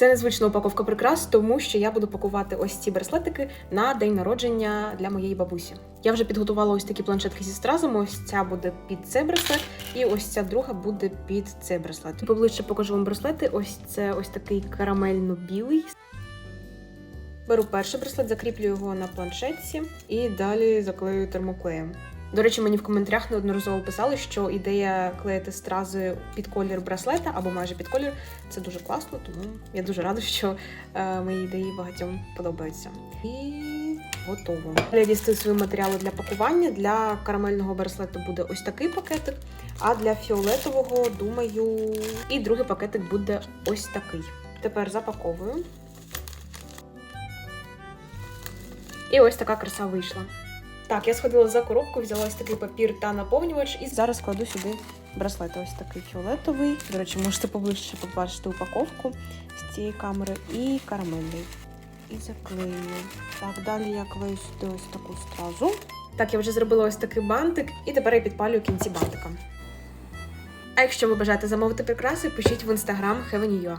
Це незвична упаковка прикрас, тому що я буду пакувати ось ці браслетики на день народження для моєї бабусі. Я вже підготувала ось такі планшетки зі стразами. Ось ця буде під цей браслет, і ось ця друга буде під цей браслет. Поближче покажу вам браслети. Ось це ось такий карамельно-білий. Беру перший браслет, закріплю його на планшетці і далі заклею термоклеєм. До речі, мені в коментарях неодноразово писали, що ідея клеїти стрази під колір браслета або майже під колір це дуже класно, тому я дуже рада, що е, мої ідеї багатьом подобаються. І готово. Я дістаю свої матеріали для пакування. Для карамельного браслету буде ось такий пакетик, а для фіолетового, думаю, і другий пакетик буде ось такий. Тепер запаковую. І ось така краса вийшла. Так, я сходила за коробку, взяла ось такий папір та наповнювач, і зараз кладу сюди браслети. Ось такий фіолетовий. До речі, можете поближче побачити упаковку з цієї камери і карамельний. І заклею. Так, далі я клею сюди ось таку стразу. Так, я вже зробила ось такий бантик, і тепер я підпалюю кінці бантика. А якщо ви бажаєте замовити прикраси, пишіть в інстаграм Heaven.ua.